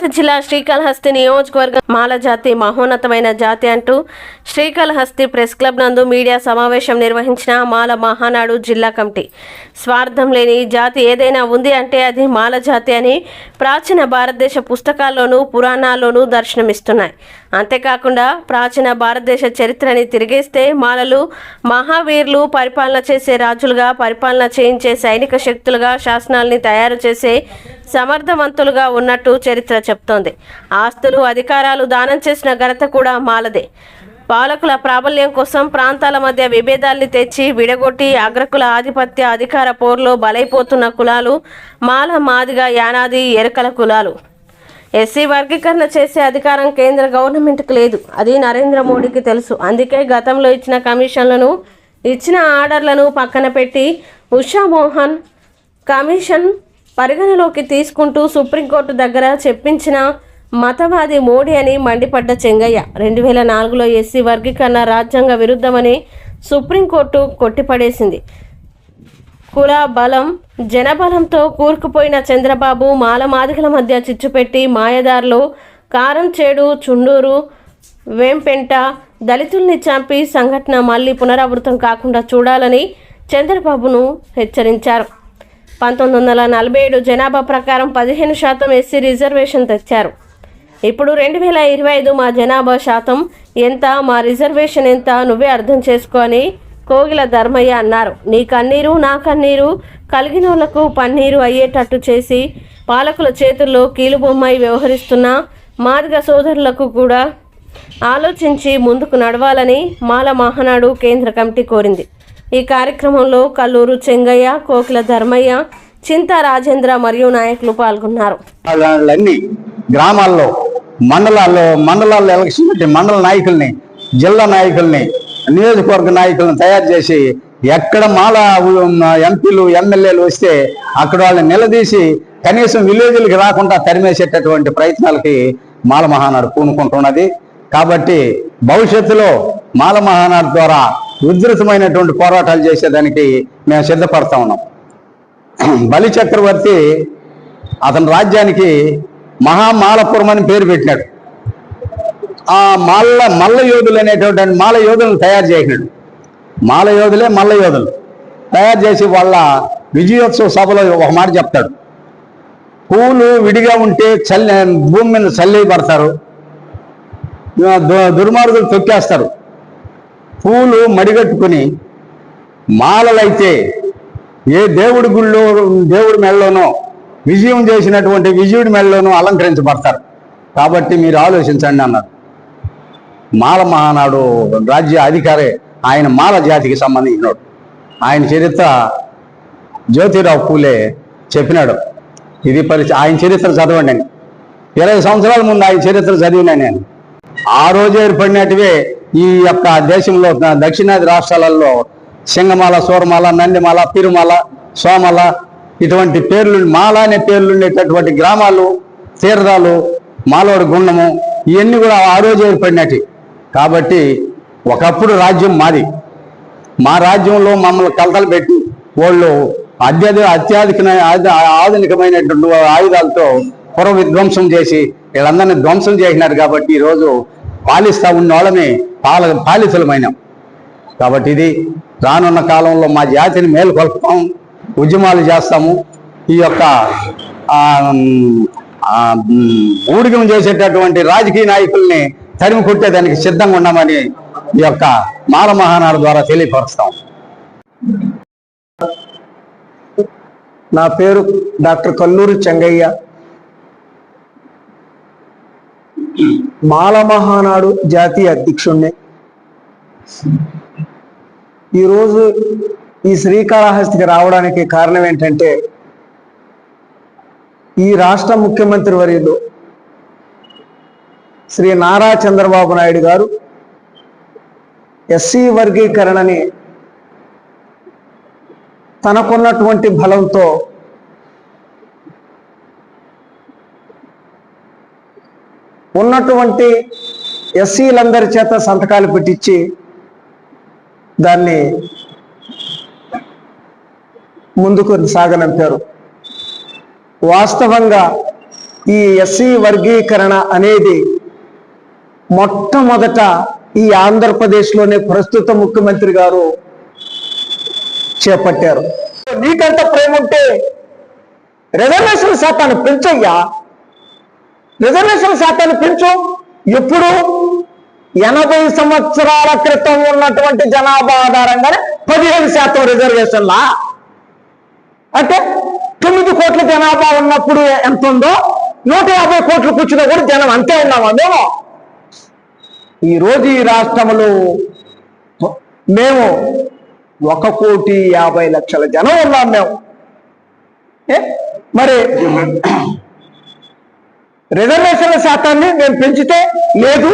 తిరుపతి జిల్లా శ్రీకాళహస్తి నియోజకవర్గం మాల జాతి మహోన్నతమైన జాతి అంటూ శ్రీకాళహస్తి ప్రెస్ క్లబ్ నందు మీడియా సమావేశం నిర్వహించిన మాల మహానాడు జిల్లా కమిటీ. స్వార్థం లేని జాతి ఏదైనా ఉంది అంటే అది మాల జాతి అని ప్రాచీన భారతదేశ పుస్తకాల్లోనూ పురాణాల్లోనూ దర్శనమిస్తున్నాయి. అంతేకాకుండా ప్రాచీన భారతదేశ చరిత్రని తిరిగేస్తే మాలలు మహావీరులు పరిపాలన చేసే రాజులుగా పరిపాలన చేయించే సైనిక శక్తులుగా శాసనాల్ని తయారు చేసే సమర్థవంతులుగా ఉన్నట్టు చరిత్ర చెప్తోంది. ఆస్తులు అధికారాలు దానం చేసిన ఘనత కూడా మాలదే. పాలకుల ప్రాబల్యం కోసం ప్రాంతాల మధ్య విభేదాల్ని తెచ్చి విడగొట్టి అగ్రకుల ఆధిపత్య అధికార పోరులో బలైపోతున్న కులాలు మాల మాదిగా యానాది ఎరకల కులాలు. ఎస్సీ వర్గీకరణ చేసే అధికారం కేంద్ర గవర్నమెంట్కి లేదు. అది నరేంద్ర మోడీకి తెలుసు. అందుకే గతంలో ఇచ్చిన కమిషన్లను ఇచ్చిన ఆర్డర్లను పక్కన పెట్టి ఉషా మోహన్ కమిషన్ పరిగణలోకి తీసుకుంటూ సుప్రీంకోర్టు దగ్గర చెప్పించిన మతవాది మోడీ అని మండిపడ్డ చెంగయ్య. రెండు వేల నాలుగులో ఎస్సీ వర్గీకరణ రాజ్యాంగ విరుద్ధమని సుప్రీంకోర్టు కొట్టిపడేసింది. కుల బలం జనబలంతో కూరుకుపోయిన చంద్రబాబు మాలమాదిగల మధ్య చిచ్చుపెట్టి మాయదారులు కారం చేడు చుండూరు వేంపెంట దళితుల్ని చంపి సంఘటన మళ్ళీ పునరావృతం కాకుండా చూడాలని చంద్రబాబును హెచ్చరించారు. పంతొమ్మిది వందల నలభై ఏడు జనాభా ప్రకారం పదిహేను శాతం ఎస్సీ రిజర్వేషన్ తెచ్చారు. ఇప్పుడు రెండు వేల ఇరవై ఐదు మా జనాభా శాతం ఎంత మా రిజర్వేషన్ ఎంత నువ్వే అర్థం చేసుకొని కోగిల ధర్మయ్య అన్నారు. నీ కన్నీరు నా కన్నీరు కలిగినోళ్ళకు పన్నీరు అయ్యేటట్టు చేసి పాలకుల చేతుల్లో కీలుబొమ్మై వ్యవహరిస్తున్న మాదిగ సోదరులకు కూడా ఆలోచించి ముందుకు నడవాలని మాల మహానాడు కేంద్ర కమిటీ కోరింది. ఈ కార్యక్రమంలో కల్లూరు చెంగయ్య కోకిల ధర్మయ్య చింతా రాజేంద్ర మరియు నాయకులు పాల్గొన్నారు. గ్రామాల్లో మండలాల్లో మండలాల్లో ఎలక్షన్ మండల నాయకుల్ని జిల్లా నాయకుల్ని నియోజకవర్గ నాయకులను తయారు చేసి ఎక్కడ మాల ఎంపీలు ఎమ్మెల్యేలు వస్తే అక్కడ వాళ్ళని నిలదీసి కనీసం విలేజ్లకి రాకుండా తరిమేసేటటువంటి ప్రయత్నాలకి మాల మహానాడు పూనుకుంటున్నది. కాబట్టి భవిష్యత్తులో మాల మహానాడు ద్వారా ఉధృతమైనటువంటి పోరాటాలు చేసేదానికి మేము సిద్ధపడతా ఉన్నాం. బలి చక్రవర్తి అతని రాజ్యానికి మహామాలపురం అని పేరు పెట్టినాడు. ఆ మల్ల మల్ల యోధులు అనేటువంటి మాల యోధులను తయారు చేసినాడు. మాల యోధులే మల్ల యోధులు. తయారు చేసి వాళ్ళ విజయోత్సవ సభలో ఒక మాట చెప్తాడు. పూలు విడిగా ఉంటే చల్లి భూమి మీద చల్లి పడతారు. దు- దుర్మార్గులు తొక్కేస్తారు. పూలు మడిగట్టుకుని మాలలైతే ఏ దేవుడి గుళ్ళో దేవుడి మెళ్ళలోనో విజయం చేసినటువంటి విజయుడి మెడలోనూ అలంకరించబడతారు. కాబట్టి మీరు ఆలోచించండి అన్నారు. మాల మహానాడు రాజ్య అధికారి ఆయన మాల జాతికి సంబంధించినాడు. ఆయన చరిత్ర జ్యోతిరావు పూలే చెప్పినాడు. ఇది పరిస్థితి ఆయన చరిత్ర చదవండి అని. ఇరవై సంవత్సరాల ముందు ఆయన చరిత్ర చదివినా నేను. ఆ రోజు ఏర్పడినట్టువే ఈ యొక్క దేశంలో దక్షిణాది రాష్ట్రాలలో సింగమాల సూరమాల నందిమాల తిరుమల సోమల ఇటువంటి పేర్లు మాల అనే పేర్లు ఉండేటటువంటి గ్రామాలు తీర్థాలు మాలోడి గుండము ఇవన్నీ కూడా ఆ రోజు ఏర్పడినట్టు. కాబట్టి ఒకప్పుడు రాజ్యం మాది. మా రాజ్యంలో మమ్మల్ని కలతలు పెట్టి వాళ్ళు అత్యధి అత్యాధిక ఆధునికమైనటువంటి ఆయుధాలతో పుర విధ్వంసం చేసి వీళ్ళందరినీ ధ్వంసం చేసినారు కాబట్టి ఈరోజు పాలిస్తా ఉన్న వాళ్ళని పాల పాలితులమైనాం. కాబట్టి ఇది రానున్న కాలంలో మా జాతిని మేలుకొల్పుతాం ఉద్యమాలు చేస్తాము. ఈ యొక్క ఆ, ఊడిగం చేసేటటువంటి రాజకీయ నాయకుల్ని తరిమి కొట్టేదానికి సిద్ధంగా ఉన్నామని ఈ యొక్క మాల మహానాడు ద్వారా తెలియపరుస్తాం. నా పేరు డాక్టర్ కల్లూరి చెంగయ్య. మాల మహానాడు జాతీయ అధ్యక్షుణ్ణి. ఈరోజు ఈ శ్రీకాళహస్తికి రావడానికి కారణం ఏంటంటే ఈ రాష్ట్ర ముఖ్యమంత్రి వర్యులు శ్రీ నారా చంద్రబాబు నాయుడు గారు ఎస్సీ వర్గీకరణని తనకున్నటువంటి బలంతో ఉన్నటువంటి ఎస్సీలందరి చేత సంతకాలు పెట్టించి దాన్ని ముందుకు సాగనంపారు. వాస్తవంగా ఈ ఎస్సీ వర్గీకరణ అనేది మొట్టమొదట ఈ ఆంధ్రప్రదేశ్లోనే ప్రస్తుత ముఖ్యమంత్రి గారు చేపట్టారు. నీకంత ప్రేమ ఉంటే రిజర్వేషన్ శాతాన్ని పెంచయ్యా. రిజర్వేషన్ శాతాన్ని పెంచు. ఎప్పుడు ఎనభై సంవత్సరాల క్రితం ఉన్నటువంటి జనాభా ఆధారంగానే పదిహేను శాతం రిజర్వేషన్లా? అంటే తొమ్మిది కోట్ల జనాభా ఉన్నప్పుడు ఎంత ఉందో? నూట యాభై కోట్లు కూర్చున్నా కూడా జనం అంతే ఉన్నామా మేము? ఈరోజు ఈ రాష్ట్రంలో మేము ఒక కోటి యాభై లక్షల జనం ఉన్నాం మేము. ఏ? మరి రిజర్వేషన్ల శాతాన్ని మేము పెంచితే లేదు.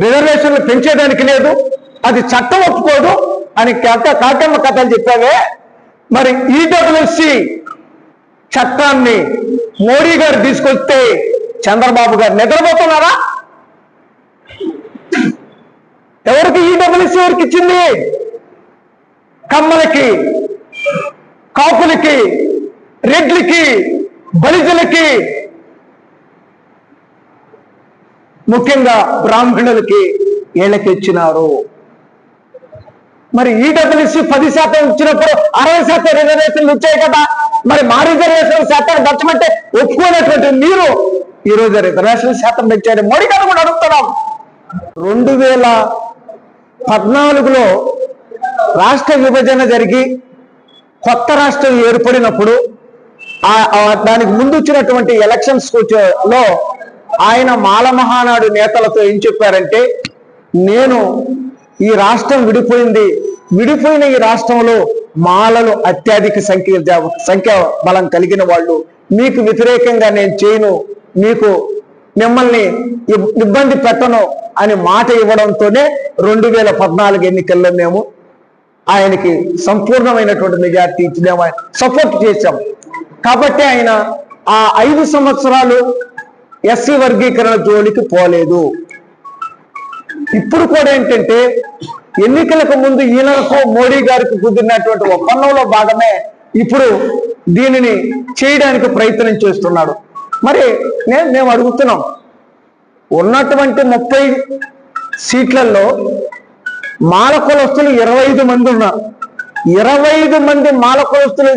రిజర్వేషన్లు పెంచేదానికి లేదు. అది చట్టం ఒప్పుకోదు అని కాక కాకమ్మ కథలు చెప్పావే. మరి ఈడబ్ల్యూసి చట్టాన్ని మోడీ గారు తీసుకొస్తే చంద్రబాబు గారు నిద్రపోతున్నారా? ఎవరికి ఈడబ్ల్యూసి ఎవరికి ఇచ్చింది? కమ్మలకి కాపులకి రెడ్లకి బలిజలకి ముఖ్యంగా బ్రాహ్మణులకి వీళ్ళకి ఇచ్చినారు. మరి ఈడబ్ల్యూసి పది శాతం ఇచ్చినప్పుడు అరవై శాతం రిజర్వేషన్లు ఇచ్చాయి కదా. మరి మా రిజర్వేషన్ శాతం దచ్చమంటే ఒప్పుకోనటువంటి మీరు ఈ రోజు రిజర్వేషన్ శాతం పెంచారు మోడీ గారు కూడా అడుగుతున్నాం రెండు వేల పద్నాలుగులో రాష్ట్ర విభజన జరిగి కొత్త రాష్ట్రం ఏర్పడినప్పుడు ఆ- దానికి ముందు వచ్చినటువంటి ఎలక్షన్స్లో ఆయన మాల మహానాడు నేతలతో ఏం చెప్పారంటే నేను ఈ రాష్ట్రం విడిపోయింది. విడిపోయిన ఈ రాష్ట్రంలో మాలలు అత్యధిక సంఖ్య సంఖ్య బలం కలిగిన వాళ్ళు. మీకు వ్యతిరేకంగా నేను చేయను. మీకు మిమ్మల్ని ఇబ్బంది పెట్టను అని మాట ఇవ్వడంతోనే రెండు వేల పద్నాలుగు ఎన్నికల్లో మేము ఆయనకి సంపూర్ణమైనటువంటి మెజార్టీ ఇచ్చినాము. ఆయన సపోర్ట్ చేశాం. కాబట్టి ఆయన ఆ ఐదు సంవత్సరాలు ఎస్సీ వర్గీకరణ జోలికి పోలేదు. ఇప్పుడు కూడా ఏంటంటే ఎన్నికలకు ముందు ఈయనకు మోడీ గారికి కుదిరినటువంటి ఒప్పందంలో భాగమే ఇప్పుడు దీనిని చేయడానికి ప్రయత్నం చేస్తున్నాడు. మరి నేను మేము అడుగుతున్నాం. ఉన్నటువంటి ముప్పై సీట్లలో మాల కులస్తులు ఇరవై ఐదు మంది ఉన్నారు. ఇరవై ఐదు మంది మాల కులస్తులు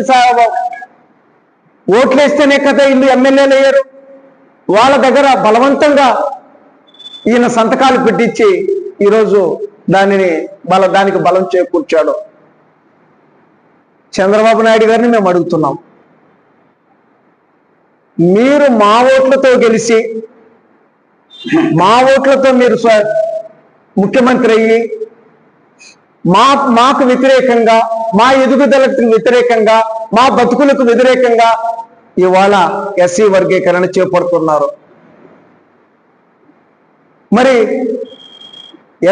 ఓట్లేస్తేనే కదా ఇల్లు ఎమ్మెల్యేలు అయ్యారు. వాళ్ళ దగ్గర బలవంతంగా ఈయన సంతకాలు పెట్టించి ఈరోజు దానిని బల దానికి బలం చేకూర్చాడు. చంద్రబాబు నాయుడు గారిని మేము అడుగుతున్నాం. మీరు మా ఓట్లతో గెలిచి మా ఓట్లతో మీరు ముఖ్యమంత్రి అయ్యి మా మాకు వ్యతిరేకంగా మా ఎదుగుదలకు వ్యతిరేకంగా మా బతుకులకు వ్యతిరేకంగా ఇవాళ ఎస్సీ వర్గీకరణ చేపడుతున్నారు. మరి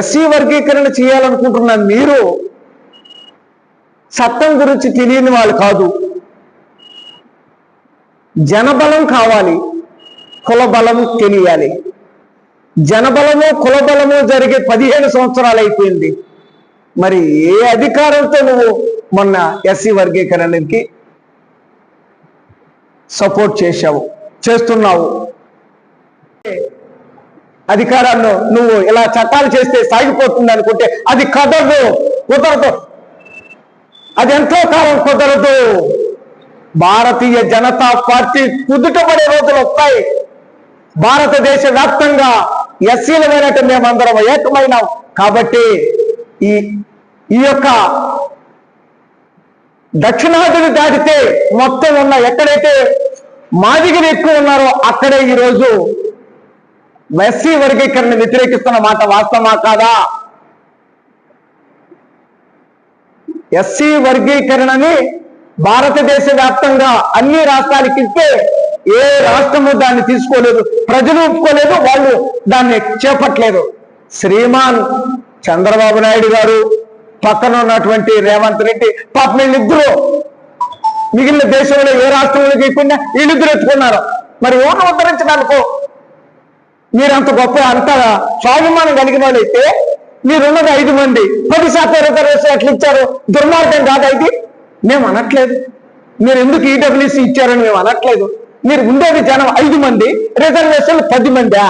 ఎస్సీ వర్గీకరణ చేయాలనుకుంటున్న మీరు చట్టం గురించి తెలియని వాళ్ళు కాదు. జనబలం కావాలి కులబలం తెలియాలి. జనబలము కులబలము జరిగే పదిహేను సంవత్సరాలు అయిపోయింది. మరి ఏ అధికారంతో నువ్వు మొన్న ఎస్సీ వర్గీకరణకి సపోర్ట్ చేశావు చేస్తున్నావు? అధికారాన్ని నువ్వు ఇలా చట్టాలు చేస్తే సాగిపోతుంది అనుకుంటే అది కదదు కుదరదు. అది ఎంతో కాలం కుదరదు. భారతీయ జనతా పార్టీ కుదుటపడే రోజులు వస్తాయి. భారతదేశ వ్యాప్తంగా ఎస్సీలమైనట్టు మేమందరం ఏకమైనాం. కాబట్టి ఈ ఈ యొక్క దక్షిణాదిని దాటితే మొత్తం ఉన్న ఎక్కడైతే మాదిగలు ఎక్కువ ఉన్నారో అక్కడే ఈరోజు ఎస్సీ వర్గీకరణ వ్యతిరేకిస్తున్న మాట వాస్తవమా కాదా? ఎస్సీ వర్గీకరణని భారతదేశ వ్యాప్తంగా అన్ని రాష్ట్రాలకి ఇస్తే ఏ రాష్ట్రము దాన్ని తీసుకోలేదు ప్రజలు ఒప్పుకోలేదు వాళ్ళు దాన్ని చేపట్టలేదు. శ్రీమాన్ చంద్రబాబు నాయుడు గారు పక్కన ఉన్నటువంటి రేవంత్ రెడ్డి పాప వీళ్ళిద్దరూ మిగిలిన దేశంలో ఏ రాష్ట్రంలో చేయకుండా వీళ్ళిద్దరు ఎత్తుకున్నారు మరి ఎవరిని ఉద్ధరించడానికో మీరంత గొప్ప అంత స్వాభిమానం కలిగిన వాళ్ళైతే మీరున్నది ఐదు మంది. పది శాతం రిజర్వేషన్ ఎట్లా ఇచ్చారు. దుర్మార్గం కాదు అయితే మేము అనట్లేదు. మీరు ఎందుకు ఈడబ్ల్యూసీ ఇచ్చారని మేము అనట్లేదు. మీరు ఉండేది జనం ఐదు మంది రిజర్వేషన్లు పది మందా?